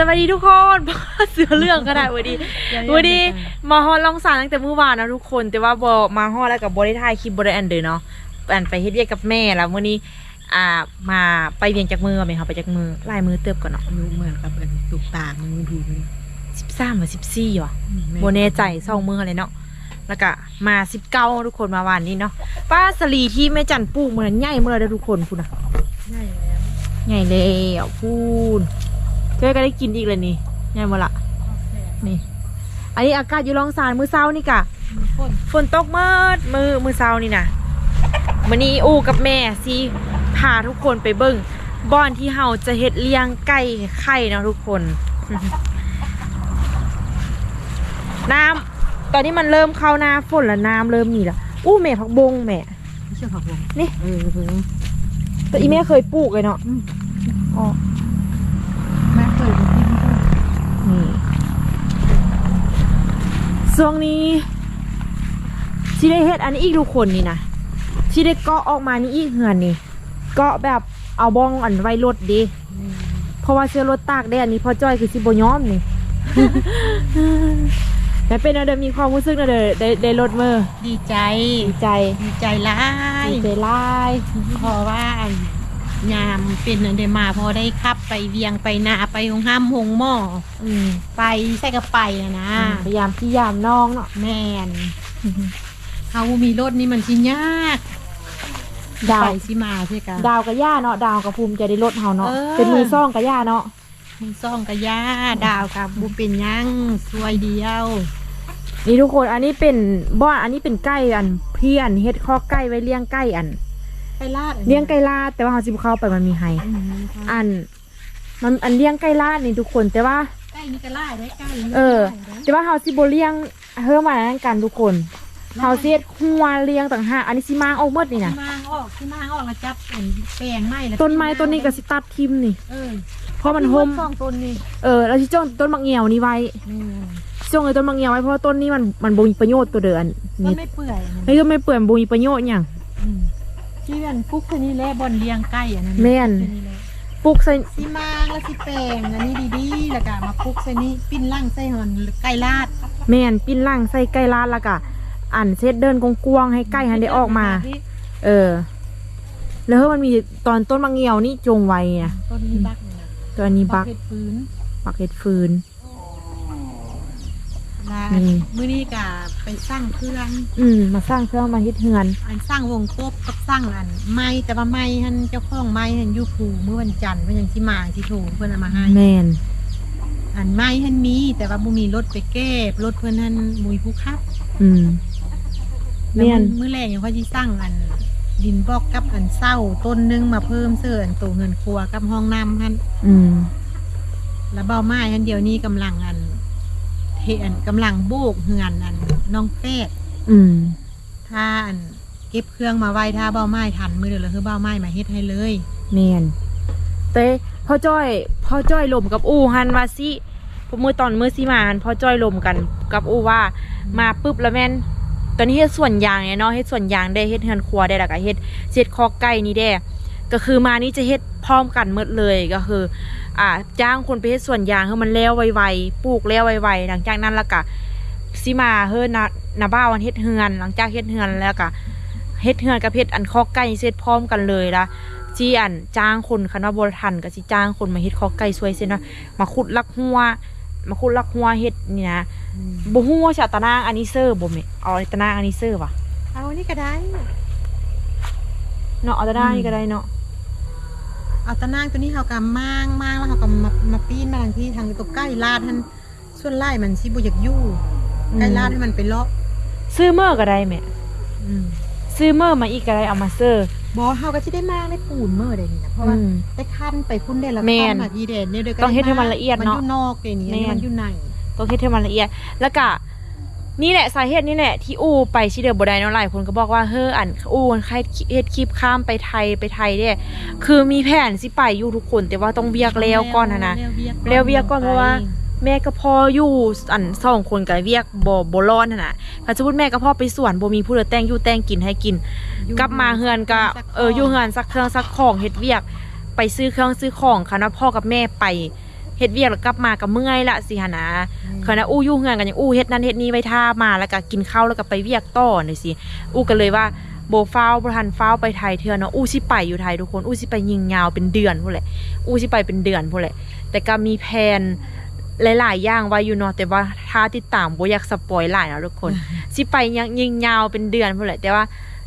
สวัสดีทุกคนเสือเรื่องก็ได้วันดีวันดีมาฮอดลองสารตั้งแต่เมื่อวานนะทุกคน แต่ว่าบอมาฮอดแล้วกับบริทายคลิปบริอันเดอร์เนาะอันไปเฮ็ดเวียกกับแม่แล้ววันนี้อ่ามาไปเวียงจากมือไหมคะไปจากมือลายมือเติบก่อนเนาะอยู่เหมือนกับเป็นตุกตามันดูมันสิบสามหรือสิบสี่วะโบแน่ใจสองมือเลยเนาะแล้วก็มาสิบเก้าทุกคนมาวันนี้เนาะป้าสลีที่แม่จันปลูกเหมือนใหญ่เมื่อไรทุกคนพูดนะใช่แล้วใหญ่เลยอะพูด เจ้ก็ได้กินอีกเลยนี่ใหญ่หมดละนี่ อันนี้อากาศอยู่ลองสารมือเช้านี่กะฝนฝนตกเมื่อมือมือเช้านี่นะวันนี้อูกับแม่สิพาทุกคนไปเบิ้งบ้อนที่เฮาจะเฮ็ดเลี้ยงไก่ไข่เนาะทุกคน น้ำตอนนี้มันเริ่มเข้าหน้าฝนแล้วน้ำเริ่มมีแล้วอู้แม่ผักบงแม่ไม่ใช่ผักบงนี่เออเพิ่งแต่อีแม่เคยปลูกเลยเนาะอ๋อ แม่เคยไปกินด้วย นี่ ช่วงนี้ที่ได้เฮ็ดอันนี้อีกทุกคนนี่นะที่ได้เกาะออกมานี่อีกเหือนนี่เกาะแบบเอาบ้องอันไว้รถเดีเพราะว่าเสื้อรถตากได้อันนี้พอจ้อยคือสิบย้อมนี่แต่เป็นอะไรมีความรู้สึกนะเด้อได้ได้รถมือดีใจ ดีใจ ดีใจร้ายดีใจหลายเพราะว่า ยามเป็นอันเดมาพอได้ขับไปเวียงไปนาไปหงห้ามหงหม้ออืมไปใส่กระไปอะนะพยายามพี่ยามน้องเนาะแม่นเขามีรถนี่มันชิยากดาวไปสิมาใช่กันดาวกับย่าเนาะดาวกับภูมิใจได้รถเฮาเนาะเออเป็นมือซ่องกับย่าเนาะมึงซ่องกะย่าดาวกับบุเป็นหยังสวยเดียว นี่ทุกคนอันนี้เป็นบ้านอันนี้เป็นไก่อันเพี่อันเฮ็ดข้อไก่ไว้เลี้ยงไก่อัน ไปลาดเลี้ยงไก่ลาดแต่ว่าเขาสิบเข้าไปมันมีไฮอืมค่ะอัน มันอันเลี้ยงไก่ลาดนี่ทุกคนแต่ว่าใกล้นี่ก็ไล่ได้ใกล้นี่เออก็ไล่ได้แต่ว่าเขาสิบเลี้ยงเพิ่มมานั้นกันทุกคนเขาเสียดหัวเลี้ยงต่างหากอันนี้สิมางออกหมดนี่นะที่มางออกที่มางออกแล้วจับเป็นแปลงไม้แล้วต้นไม้ต้นนี้ก็สิตัดทิมนี่เออเพราะมันห่มสองต้นนี่เออแล้วที่จ้องต้นมะเงียวนี่ไว้อืมจ้องไอ้ต้นมะเงียวไว้เพราะว่าต้นนี้มันมันบ่มีประโยชน์ตัวเดินต้นี่นไม่เปื่อยอันนั้นนี่ก็ไม่เปื่อยบ่มีประโยชน์หยังอืม ที่มันฟุกแค่นี้แหละบอนเลี้ยงไก่อันนั้นแม่นแค่นี้แหละปลูกใส่สิมางแล้วสิแปลงอันนี้ดีๆแล้วก็มาฟุกใส่นี่ปิ้นล่างใส่หอนไก่ลาดแม่นปิ้นล่างใส่ไก่ลาดแล้วก็อันเซตเดินกวางๆให้ไก่หันได้ออกมา เออ แล้วมันมีตอนต้นมะเงียวนี่จงไว้อะต้นนี้บักนี่นะตัวนี้บักเห็ดพื้นบักเห็ดฟืนลาอื มมื้อนี้ก็ไปสร้างเครื่อง อืม มาสร้างเครื่องมาเฮ็ดเฮือน อันสร้างวงกบกับสร้างอันไม้แต่ว่าไม้หันเจ้าของไม้หันอยู่ผูเมื่อวันจันทร์เพิ่นยังสิมาสิโทรเพิ่นเอามาให้แมนอันไม้หันมี แต่ว่าบ่มีรถไปเก็บรถเพิ่นหันมุยผู้ขับ อืมแมแล้วนมื้อแรกยังค่อยสิสร้างอันดินบอกกับอันเศร้าต้นหนึงมาเพิ่มเสริมตัวเงินครัวกับห้องน้ำหันอืมแล้วเบ้าไม้หันเดี๋ยวนี้กำลังอัน เทอันกำลังโบกเฮือนอันน้องแป้ดอืมถ้าอันเก็บเครื่องมาไว้ถ้าเบ้าไม้ทันมือเดียวแล้วคือเบ้าไม้มาเฮ็ดให้เลยแมนเต้พ่อจ้อยพ่อจ้อยลมกับอูหันว่าสิพอมือตอนมือสิมาหันพ่อจ้อยลมกันกับอูว่า มาปุ๊บแล้วแม่นตอนนี้เฮ็ดส่วนยางเนี่ยเนาะเฮ็ดส่วนยางได้เฮ็ดเฮือนครัวได้แล้วก็เฮ็ดเฮ็ดคอกไก่นี่ได้ก็คือมานี่จะเฮ็ดพร้อมกันหมดเลยก็คือ อ่าจ้างคนไปเฮ็ดส่วนยางให้มันแล้วไวๆปลูกแล้วไวๆหลังจากนั้นแล้วก็สิมาเฮือนนานาบ้าวันเฮ็ดเฮือน หลังจากเฮ็ดเฮือนแล้วก็เฮ็ดเฮือนกับเฮ็ดอันคอกไก่เสร็จพร้อมกันเลยละที่อันจ้างคนคันว่าบ่ทันก็สิจ้างคนมาเฮ็ดคอกไก่ช่วยเส้นว่ามาขุดลักหัวมาขุดลักหัวเฮ็ดนี่นะบ่ฮู้ว่าจะเอาตะนางอันนี้เซอร์บ่แม่เอาตะนางอันนี้เซอร์ว่ะเอานี่ก็ได้เนาะเอาตะนางนี่ก็ได้เนาะ เอาตะนางตัวนี้เขากำมางมางแล้วเขาก็มามาปีนมาทางที่ทางตัวใกล้ลาดท่านส่วนไล่มันสิบ่อยากอยู่ใกล้ลาดให้มันไปเลาะซื้อเมอร์ก็ได้แม่อืมซื้อเมอร์มาอีกก็ได้เอามาเซอร์บ่เฮาก็สิได้มางได้ปูนเมื่อใดนี่นะเพราะว่าอืมได้คั้นไปพุ่นได้แล้วแม่นคั้นมาพี่เด่นเนี่ยเดี๋ยวก็ต้องเฮ็ดให้มันละเอียดเนาะมันอยู่นอกเดี๋ยวนี้อันนี้แม่นมันอยู่ในต้องเฮ็ดให้มันละเอียดแล้วก็ นี่แหละสาเหตุนี่แหละที่อูไปชิเดอร์บ่ได้เนาะหลายคนก็บอกว่าเฮ้ออันอูมันใครเฮ็ดคลิปข้ามไปไทยไปไทยเด้คือมีแผนสิไปอยู่ทุกคนแต่ว่าต้องเวียกแล้วก่อนนะนะแล้วเวียกก่อนเพราะว่าแม่กับพ่ออยู่อันสองคนกับเวียกบ่บ่ร้อนหั่นน่ะถ้าสมมุติแม่กับพ่อไปสวนบ่มีผู้ใดแต่งอยู่แต่งกินให้กิน กลับมาเฮือนก็เอออยู่เฮือนซักเครื่องซักของเฮ็ดเวียก ไปซื้อเครื่องซื้อของค่ะนะพ่อกับแม่ไป เฮ็ดเวียกแล้วกลับมาก็เมื่อยละสิหนนะคณะอู้อยู่เฮือนกันยังอู้เฮ็ดนั่นเฮ็ดนี่ไว้ท่ามาแล้วก็กินข้าวแล้วก็ไปเวียกต่อนี่สิอู้ก็เลยว่าโบฟ้าวบ่ทันฟ้าวไปไทยเทื่อเนาะอู้สิไปอยู่ไทยทุกคนอู้สิไปยิงยาวเป็นเดือนพุ่นแหละอู้สิไปเป็นเดือนพุ่นแหละ แต่ก็มีแผนหลายๆอย่างไว้อยู่เนาะแต่ว่าถ้าติดตามบ่อยากสปอยหลายนะทุกคนสิไปยังยิงยาวเป็นเดือนพุ่นแหละแต่ว่า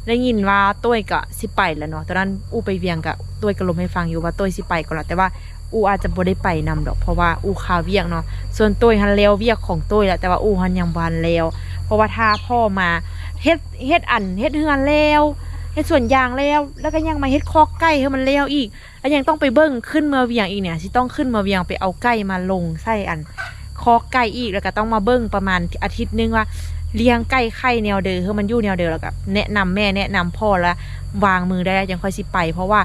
ได้ยินว่าต้วยก็สิไปแล้วเนาะตอนนั้นอู้ไปเวียงก็ต้วยก็ลมให้ฟังอยู่ว่าต้วยสิไปก็แล้วแต่ว่า อูอาจจะบ่ได้ไปนำดอกเพราะว่าอู้คาเวียงเนาะส่วนต้วยหันแล้วเวียกของต้วแหละแต่ว่าอู้หันยังบานแล้ว เพราะว่าถ้าพ่อมาเฮ็ดเฮ็ดอันเฮ็ดเฮือนแล้วเฮ็ดส่วนยางแล้ว แล้วก็ยังมาเฮ็ดคอกไก่ให้มันแล้วอีก แล้วยังต้องไปเบิ้งขึ้นเมือเวียงอีกเนี่ยสิต้องขึ้นเมือเวียงไปเอาไก่มาลงใส่อันคอกไก่อีกแล้วก็ต้องมาเบิ้งประมาณอาทิตย์นึงว่าเลี้ยงไก่ไข่แนวเดิมคือมันอยู่แนวเดิมแล้วก็แนะนำแม่แนะนำพ่อแล้ววางมือได้ยังค่อยสิไป เพราะว่า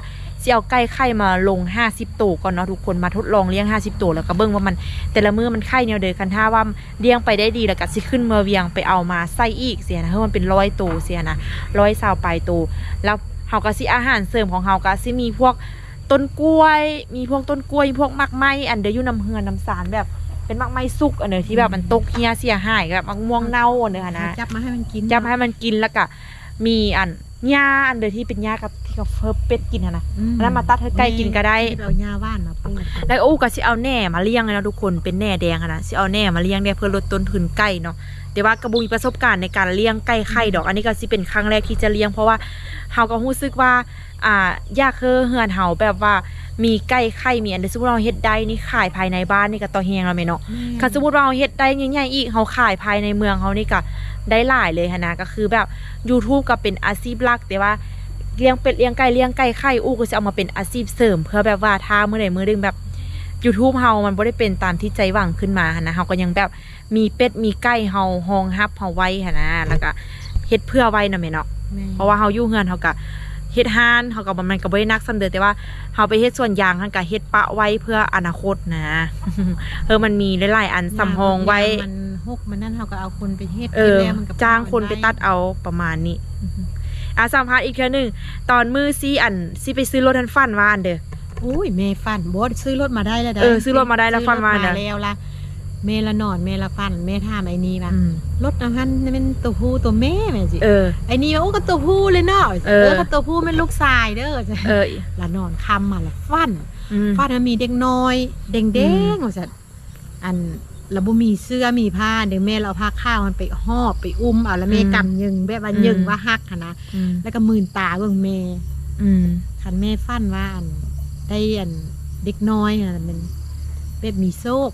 สิเอาไก่ไข่มาลง 50ตัวก่อนเนาะทุกคนมาทดลองเลี้ยง 50ตัวแล้วก็เบิ้งว่ามัน แต่ละมือมันไข่แนวเดิมคันท่าว่าเลี้ยงไปได้ดีแล้วก็สิขึ้นเมือเวียงไปเอามาใส่อีกเสียนะเพราะมันเป็นร้อยตัวเสียนะร้อยสาวปลายตัวแล้วเฮาก็สิอาหารเสริมของเฮาก็สิมีพวกต้นกล้วย มีพวกต้นกล้วยมีพวกมักไม้อันเดียวอยู่น้ำเฮือนน้ำสารแบบเป็นมักไม้สุกอันเดียวที่แบบมันตกเฮียเสียหายแบบมักม่วงเน่าอันเดียวนะจับมาให้มันกินจะให้มันกินแล้วก็มีอันหญ้าอันเดียวที่เป็นหญ้ากับ ที่เขาเฟิร์เป็ดกินนะอืแล้วมาตัดให้ไก่กินก็ได้เอาหญ้าว่านมาปลูกแล้วอู้ก็สิเอาแหน่มาเลี้ยงเลยนะทุกคนเป็นแหน่แดงอะนะสิเอาแหน่มาเลี้ยงเนี่ยเพื่อลดต้นทุนไก่เนาะแต่ว่ากระบุมีประสบการณ์ในการเลี้ยงไก่ไข่ดอก อันนี้ก็สิเป็นครั้งแรกที่จะเลี้ยงเพราะว่าเฮาก็รู้สึกว่าอ่ายากคือเฮือนเฮาแบบว่ามีไก่ไข่มีอันเดยวสมมติเราเฮ็ดได้นี่ขายภายในบ้านนี่ก็ต่อแฮงแล้วแม่เนาะถ้าสมมติว่าเราเฮ็ดได้ใหญ่ๆอีกเขาขายภายในเมืองเขานี่ก็ได้หลายเลยหันนะก็คือแบบ YouTube ก็เป็นอาชีพหลักแต่ว่า เลี้ยงเป็ดเลี้ยงไก่เลี้ยงไก่ไข่อู้ก็จะเอามาเป็นอาชีพเสริม เพื่อแบบว่าถ้าเมื่อใดมื้อหนึงแบบ YouTube เฮามันบ่ได้เป็นตามที่ใจหวังขึ้นมาหั้นนะเฮาก็ยังแบบมีเป็ดมีไก่เฮาฮองฮับเฮาไว้หั้นนะแล้วก็เฮ็ดเพื่อไว้นำแม่เนาะเพราะว่าเฮาอยู่เฮือนเฮาก็เฮ็ดฮานเฮาก็บ่มันก็บ่ได้นักสำเด้อแต่ว่าเฮาไปเฮ็ดส่วนยางหั่นก็เฮ็ดปะไว้เพื่ออนาคตนะเออมันมีหลายๆอันสำรองไว้มันหกมันนั่นเขาก็เอาคนไปเฮ็ดเออแล้วมันก็จ้างคนไปตัดเอาประมาณนี้ อะสัมภาษณ์อีกเทื่อหนึงตอนมือซีอันซีไปซื้อรถทันฟันว่าอันเด้อ อุ้ยเมฟันบอสซื้อรถมาได้แล้วด้เออซื้อรถมาได้แล้วฟันมาซื้อรถน่ะ แล้วละเมละนอนเมละฟันเมท่ามไอ้นี่ป่ะอืมรถนะฮันนี่เป็นตัวผู้ตัวแม่แม่สิเออ ไอ้นี่ว่าโอ้ก็ตัวผู้เลยเนาะเออ ก็ตัวผู้เป็นลูกชายเด้อจ้ะเออละนอนคำมาละฟัน อืม ฟาดมันมีเด็กน้อย เด้งอืเด้มงว่าสัตอัน ระบุมีเสื้อมีผ้าเดี๋ยวแม่เราเอาผ้าข้าวมันไปหอบไปอุ้มเอาแล้วแม่กำยึงแบบว่ายึงว่าฮักหั้นนะอืมแล้วก็มืนตาเบิ่งแม่ อืม คันแม่ฟันว่าอันได้อันเด็กน้อยน่ะมันแบบมีโซก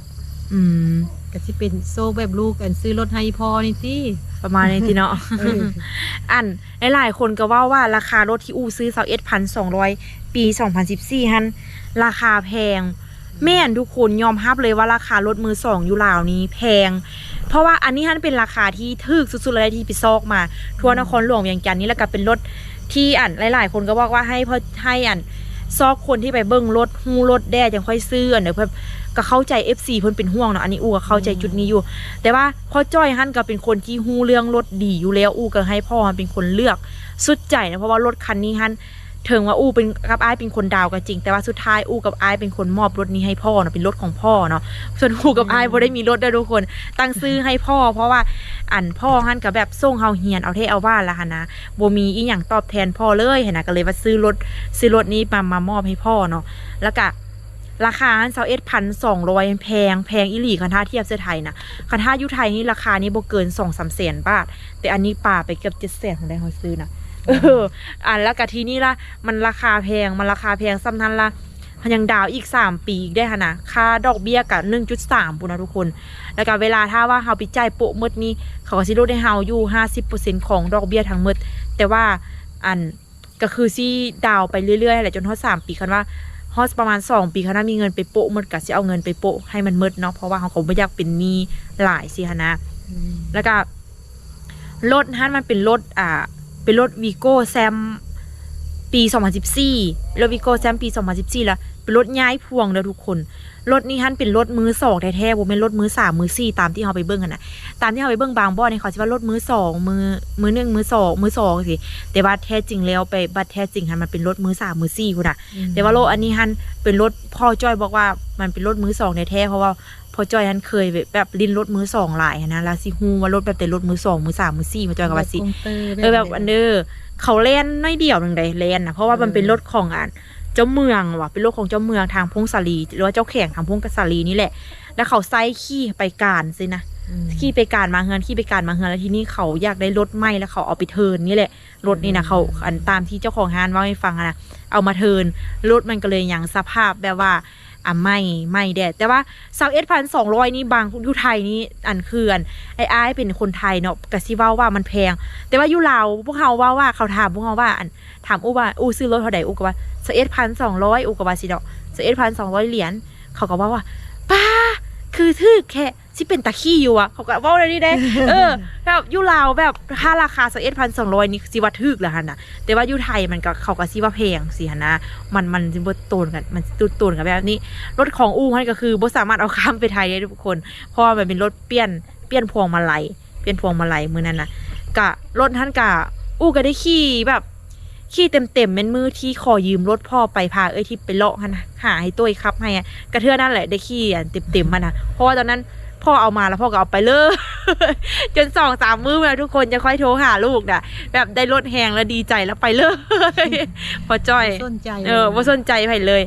อืม ก็สิเป็นโซกแบบลูกอันซื้อรถให้พ่อนี่สิประมาณนี้ทีเนาะ เออ อันหลายๆคนก็ว่าว่าราคารถที่อู้ซื้อเสาเอ็ดพันสองร้อยปีสองพันสิบสี่ฮันราคาแพง แม่นทุกคนยอมรับเลยว่าราคารถมือสองอยู่ลาวนี้แพง เพราะว่าอันนี้ฮันเป็นราคาที่ถึกสุดๆเลยที่ไปซอกมา ทั่วนครหลวงเวียงจันน์นี่แล้วก็เป็นรถที่อันหลาย ๆ คนก็บอกว่าให้พอให้อันซอกคนที่ไปเบิ้งรถฮู้รถแด่จังค่อยซื้ออันเดี๋ยวเพิ่นก็เข้าใจ FC เพิ่นเป็นห่วงเนาะอันนี้อูก็เข้าใจจุดนี้อยู่ แต่ว่าพ่อจ้อยฮั่นก็เป็นคนที่ฮู้เรื่องรถดีอยู่แล้วอูก็ให้พ่อเป็นคนเลือกสุดใจนะเพราะว่ารถคันนี้ฮั่น ถึงว่าอูเป็นกับไอ้เป็นคนดาวก็จริง แต่ว่าสุดท้ายอูกับไอ้เป็นคนมอบรถนี้ให้พ่อเนาะเป็นรถของพ่อเนาะส่วนอูกับไอ้บ่ได้มีรถด้อทุกคน ตั้งซื้อให้พ่อ เพราะว่าอันพ่อฮันก็แบบส่งเฮาเฮียนเอาเทเอาบ้านละหนนะบ่มีอีหยังตอบแทนพ่อเลยเหั่นนะก็เลยว่าซื้อรถซื้อรถนี้มามามอบให้พ่อเนาะแล้วก็ราคาเซาเอ็ดพันสองร้อยแพงแพงอีหลีคันท่าเทียบเสื้อไทยนะคันท่ายุไทยนี่ราคานี้บ่เกินสองสามแสนบาท แต่อันนี้ป่าไปเกือบเจ็ดแสนของได้เขาซื้อนะ เอออันแล้วก็ทีนี้ละมันราคาแพงมันราคาแพงซ้ำนั้นละยังดาวอีกสามปีอีกได้ค่ะนะค่าดอกเบี้ยกับหนึ่งจุดสามปุนะทุกคน แล้วก็เวลาถ้าว่าเฮาไปจ่ายโปะหมดนี้ เขาก็สิลดให้เฮาอยู่ห้าสิบเปอร์เซ็นของดอกเบี้ยทั้งหมดแต่ว่าอันก็คือซี่ดาวไปเรื่อยๆแหละจนฮอดสามปีคันว่าฮอดประมาณสองปีคันว่ามีเงินไปโปะหมดก็สิเอาเงินไปโปะให้มันหมดเนาะเพราะว่าเขาก็บ่อยากเป็นหนี้หลายสิฮะนะแล้วก็รถฮั่นมันเป็นรถอ่า เป็นรถวีโก้แซมปี 2014รถวีโก้แซมปี 2014แล้ว เป็นรถย้ายพวงเด้อทุกคน รถนี้ฮันเป็นรถมือสองแท้ๆบ่แม่นรถมือสามมือสี่ตามที่เฮาไปเบิ่งกันน่ะตามที่เฮาไปเบิ่งบางบ่อนี่เขาสิว่ารถมือสองมือมือหนึ่งมือสองมือสองสิแต่ว่าแท้จริงแล้วไปบัดแท้จริงฮันมันเป็นรถมือสามมือสี่พุ่นน่ะแต่ว่ารถอันนี้ฮันเป็นรถพ่อจ้อยบอกว่ามันเป็นรถมือสองแท้ๆเพราะว่าพ่อจ้อยฮันเคยแบบแบบลิ้นรถมือสองหลายหั้นนะแล้วสิฮู้ว่ารถแบบแต่รถมือสองมือสามมือสี่พ่อจ้อยก็ว่าสิเออแบบอันเดอร์เขาเล่นน้อยเดียวหนึ่งใดเล่นนะเพราะว่ามันเป็นรถของอ่าน เจ้าเมืองว่ะเป็นรถของเจ้าเมืองทางพงศาลีหรือว่าเจ้าแข่งทางพงศาลีนี่แหละ แล้วเขาไซขี่ไปการสินะขี่ไปการมาเฮือนขี่ไปการมาเฮือนแล้วทีนี้เขาอยากได้รถใหม่แล้วเขาเอาไปเทิร์นนี่แหละรถนี่นะเขาอันตามที่เจ้าของฮานว่าให้ฟังอะนะเอามาเทิร์นรถมันก็เลยอย่างสภาพแบบว่า อะไม่ไม่แดดแต่ว่าสาวเอสพันสองร้อยนี่บางอยู่ไทยนี่อันเคืออันไอ้ไอ้ยเป็นคนไทยเนาะกะซิเว่าว่ามันแพง แต่ว่าอยู่ลาวพวกเขาว่าว่าเขาถามพวกเขาว่าอันถามอูว่าอูซื้อรถเท่าไหร่อูก็ว่าสเอ็ดพันสองร้อยอูก็ว่าสิเนาะสเอ็ดพันสองร้อยเหรียญเขาก็ว่าว่าป้า คือถือแค่ที่เป็นตะขี้อยู่อะเขาก็ว่าอะไรนี่ได้เออแบบยูลาวแบบค่าราคาสเอ็ดพันสองร้อยนี่สิว่าถึกแล้วฮันะแต่ว่ายูไทยมันก็เขาก็สิว่าแพงสิฮันะมันมันจิบตูนกันมันตุตนกันแบบนี้รถของอูมันก็คือบ่สามารถเอาข้ามไปไทยได้ทุกคน เพราะว่ามันเป็นรถเปลี่ยนเปลี่ยนพวงมาลัยเปลี่ยนพวงมาลัยมือนั้นนะกะรถท่านกะอู้ก็ได้ขี่แบบ ขี่เต็มเต็มๆเป็นมือที่ขอยืมรถพ่อไปพาเอ้ยที่ไปเลาะหันนะหาให้ตัวขับให้อะกระเทือนั่นแหละได้ขี่อันเต็มเต็มๆมันนะเพราะว่าตอนนั้นพ่อเอามาแล้วพ่อก็เอาไปเลยจนสองสามมือมาทุกคนจะค่อยโทรหาลูกนะแบบได้รถแหงแล้วดีใจแล้วไปเลยพอจ้อย สนใจเออว่าสนใจไผเลย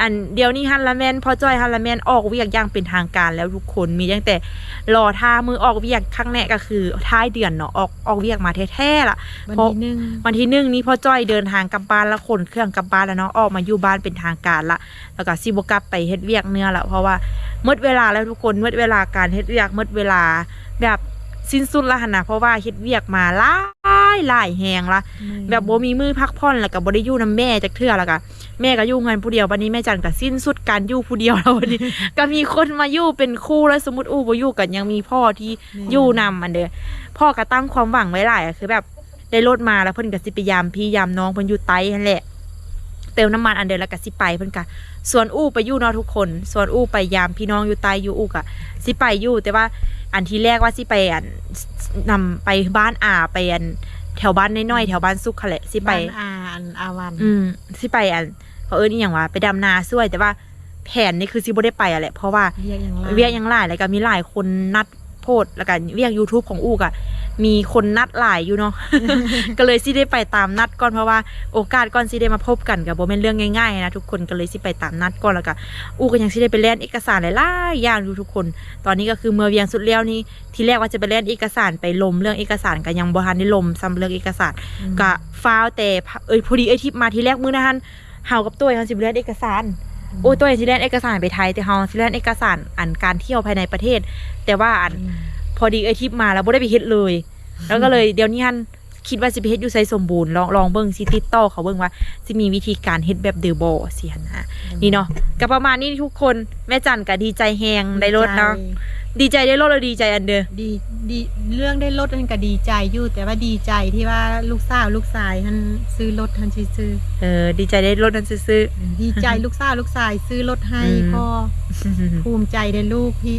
อันเดี๋ยวนี้ฮันละแมนพอจ้อยฮันละแมนออกเวียกอย่างเป็นทางการแล้วทุกคนมีตั้งแต่รอท่ามือออกเวียกครั้งแรกก็คือท้ายเดือนเนาะออกออกเวียกมาแท้ๆล่ะวันเพราะที่หนึ่งวันที่หนึ่งนี้พ่อจ้อยเดินทางกลับบ้านแล้วขนเครื่องกลับบ้านแล้วเนาะออกมาอยู่บ้านเป็นทางการละแล้วก็ซิบกลับไปเฮ็ดเวียกเนื้อละเพราะว่าหมดเวลาแล้วทุกคนหมดเวลาการเฮ็ดเวียกหมดเวลาแบบ สิ้นสุดละหันนะเพราะว่าเฮ็ดเวียกมาหลายหลายแหงละแบบบ่มีมือพักผ่อนแล้วก็บ่ได้อยู่นํแม่จักเทื่อแล้วก็แม่ก็อยู่เงินผู้เดียวบัดนี้แม่จันก็สิ้นสุดการอยู่ผู้เดียวแล้วบัดนี้ ก็มีคนมาอยู่เป็นคู่แล้วสมมุติอู้บ่อยู่กันยังมีพ่อที่อยู่นำอันเด้อพ่อก็ตั้งความหวังไว้หลายอะคือแบบได้รถมาแล้วเพิ่นก็สิไปยามพี่ยามน้องเพิ่นอยู่ไตนั่นแหละ เติมน้ำมันอันเดียวแล้วก็สิไปเพิ่นก็ส่วนอู้ไปอยู่เนาะทุกคน ส่วนอู้ไปยามพี่น้องอยู่ไตอยู่อู้ก็สิไปอยู่ แต่ว่าอันที่แรกว่าสิไปอันนำไปบ้านอาไปอันแถวบ้านน้อยๆแถวบ้านสุขค่ะแหละสิไปบ้านอาอันอาวันอืมสิไปอันเขาเอิ้นอหย่างว่าไปดำนาช่วยแต่ว่าแผนนี่คือสิบ่ได้ไปอะแหละเพราะว่าเรียกอย่างไรเวียกยังหลายแล้วก็มีหลายคนนัด โพดแล้วก็เวียก YouTube ของอูกอะมีคนนัดหลายอยู่เนาะ ก็เลยสิได้ไปตามนัดก่อนเพราะว่าโอกาสก่อนสิได้มาพบกันกับบ่แม่นเรื่องง่ายๆนะทุกคนก็เลยสิไปตามนัดก่อนแล้วก็อูก็ยังสิได้ไปแล่นเอกสารหลายๆอย่างอยู่ทุกคน ตอนนี้ก็คือเมื่อเวียงสุดแล้วนี่ทีแรกว่าจะไปแล่นเอกสารไปลมเรื่องเอกสารก็ยังบ่ทันได้ลมซ้ำเรื่องเอกสารกะฟ้าวแต่เอ้ยพอดีไอ้ทิปมาทีแรกมื้อนะฮันเฮากับตัวเฮาสิไปเล่นเอกสาร โอ้ยตัวเองสิเล่นเอกสารไปไทยแต่เฮาสิเล่นเอกสารอันการเที่ยวภายในประเทศ แต่ว่าอันพอดีไอ้ทิปมาแล้วบ่ได้ไปเฮ็ดเลย แล้วก็เลยเดี๋ยวนี้ฮันคิดว่าสิไปเฮ็ดอยู่ไสสมบูรณ์ลองลองเบิ่งสิติดต่อเขาเบิ่งว่าสิมีวิธีการเฮ็ดแบบเดอบ่สิหั่นนะนี่เนาะก็ประมาณนี้ทุกคนแม่จันก็ดีใจแฮงได้รถเนาะ ดีใจได้รถแล้วดีใจอันเด้อดีดีเรื่องได้รถนั่นก็ดีใจอยู่ แต่ว่าดีใจที่ว่าลูกสาวลูกชายท่านซื้อรถท่านซื้อเออ ดีใจได้รถนั้นซื่อๆดีใจลูกสาวลูกชายซื้อรถให้อืม พ่อๆภูมิใจในลูกพี่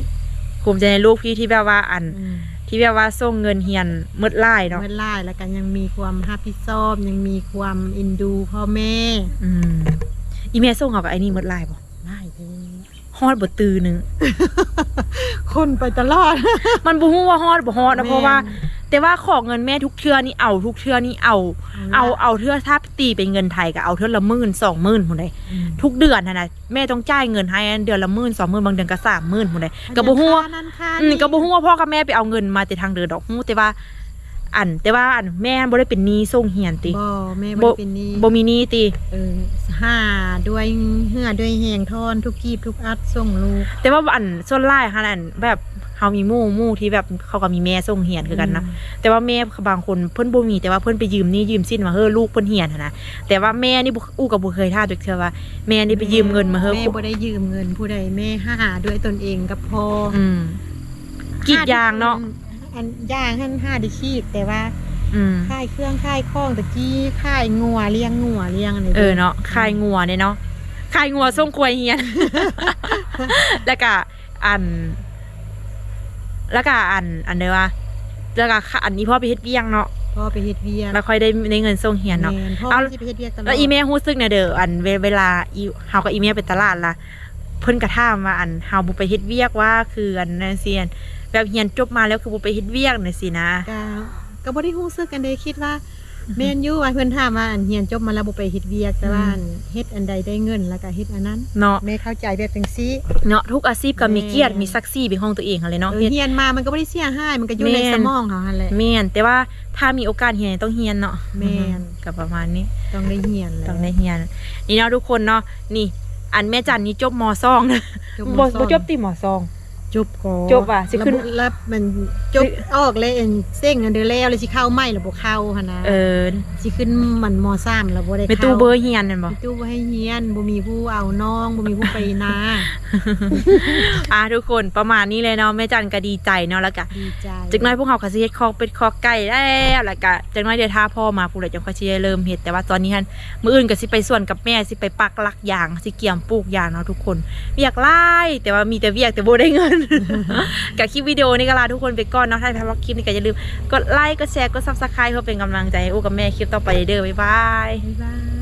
ภูมิใจในลูกพี่ที่แบบว่าอันที่แบบว่าส่งเงินเฮียนมืดไล่เนาะเมื่อไล่แล้วกันยังมีความรับผิดชอบยังมีความเอ็นดูพ่อแม่ อืมอีเมลส่งเขากับไอ้นี่มืดไล่บ่ไล่ไป ฮอดบ่ตือหนึง คนไปตลอด มันบ่ฮู้ว่าฮอดบ่ฮอดนะแม่นเพราะว่า แต่ว่าขอเงินแม่ทุกเทื่อนี่เอาทุกเทื่อนี่เอา เอาเอาเทื่อถ้าตีเป็นเงินไทยก็เอาเทื่อละหมื่นสองหมื่นพุ่นใดอืมทุกเดือนน่ะนะแม่ต้องจ่ายเงินให้เดือนละหมื่นสองหมื่นบางเดือนก็สามหมื่นพุ่นใดก็บ่ฮู้ว่าค่นั้นค่าอืมก็บ่ฮู้ว่าพ่อกับแม่ไปเอาเงินมาแต่ทางเดินดอกฮู้แต่ว่า อันแต่ว่าอันแม่บ่ได้เป็นหนี้ส่งเฮียนติบ่แม่บ่บ่ได้เป็นหนี้บ่มีหนี้ติเออห้าด้วยเหือด้วยแหงทอนทุกกีบทุกอัดส่งลูก แต่ว่าอันส่วนหลายค่ะอันแบบเฮามีหมู่หมู่ที่แบบเขาก็มีแม่ส่งเฮียนคือกันนะแต่ว่าแม่บางคนเพิ่นบ่มีแต่ว่าเพิ่นไปยืมหนี่ยืมสินมาเฮ้อลูกเพิ่นเฮียนหั้นนะแต่ว่าแม่นี่บ่อู้กับบ่เคยท่าจักเทื่อว่าแม่นี่ไปยืมเงินมาเฮ้อแม่บ่ได้ยืมเงินผู้ใดแม่หาด้วยตนเองกับพ่อออืมกรีดยางเนาะ อันยางหันห้าไดิขีดแต่ว่าอืมค่ายเครื่องค่ายข้องตะกี้ค่ายงัวเลี้ยงงัวเลี้ยงอะไรเออเนาะคายงัวเนี่ยเนาะขายงัวส่งควยเฮียน แล้วก็อัน แล้วก็อัน อันเดียวว่าแล้วก็อันนี้พ่อไปเฮ็ดเวียงเนาะพ่อไปเฮ็ดเวียกแล้วค่อยได้ได้เงินส่งเฮียนเนาะแม่พ่อเอาสิไปเฮ็ดเวียกตลอดแล้วอีเมลฮู้สึกเนี่ยเด้ออันเวเวลาอีเฮากับอีเมลไปตลาดล่ะเพิ่นกระถามว่าอันเฮาบ่ไปเฮ็ดเวียกว่าคืออันนั่นสิอัน แบบเฮียนจบมาแล้วคือบ่ไปเฮ็ดเวียกนั่นสินะ ก็ก็บ่ได้ฮู้สึกกันได้คิดว่าแม่นอยู่ว่าเพิ่นถามว่าอันเรียนจบมาแล้วบ่ไปเฮ็ดเวียกแต่ว่าอันเฮ็ดอันใดได้เงินแล้วก็เฮ็ดอันนั้นเนาะแม่เข้าใจแบบจังซี่เนาะทุกอาชีพก็มีแม่นเกียรติมีศักดิ์ศรีเป็นของตัวเองหั่นเลยเนาะเออเฮ็ดเรียนมามันก็บ่ได้เสียหายมันก็อยู่ในแม่นสมองเขาหั่นแหละแม่นแต่ว่าถ้ามีโอกาสเฮียนต้องเฮียนเนาะแม่นก็ประมาณนี้ต้องได้เรียนแหละต้องได้เฮียน นี่เนาะทุกคนเนาะนี่ อันแม่จันนี่จบมสองนะจบบ่มสองบ่จบติมสอง จบก่อนจบอะสิขึ้นแล้วแล้วมันจบออกเลยเอ็นเซ้งอันเดียวแล้วเลยสิเข้าใหม่แล้วบ่เข้าหั่นนะเออสิขึ้นมันมสามแล้วบ่ได้ไปเข้าตู้เบอร์เฮียนนั่นบ่ไปตู้บ่ให้เฮียนบ่มีผู้เอาน้องบ่มีผู้ไปนาอะทุกคนประมาณนี้เลยเนาะแม่จันก็ดีใจเนาะแล้วก็ดีใจจักหน้อยพวกเขาก็สิเฮ็ดคอกเป็ดคอกไก่แล้วแล้วก็จักหน้อยเดี๋ยวถ้าพ่อมาพูดแล้วจังก็สิได้เริ่มเฮ็ดแต่ว่าตอนนี้ฮั่นมื้ออื่นก็สิไปส่วนกับแม่สิไปปักหลักยางสิเกี่ยมปลูกยางเนาะทุกคนเวียกหลายแต่ว่ามีแต่เวียกแต่บ่ได้เงินกับคลิปวิดีโอนี้ก็ลาทุกคนไปก่อนเนาะถ้าใครชอบคลิปนี้ก็อย่าลืมกดไลค์กดแชร์กดซับสไครต์เพื่อเป็นกำลังใจให้อู้กับแม่คลิปต่อไปเด้อบ๊ายบายบ๊ายบาย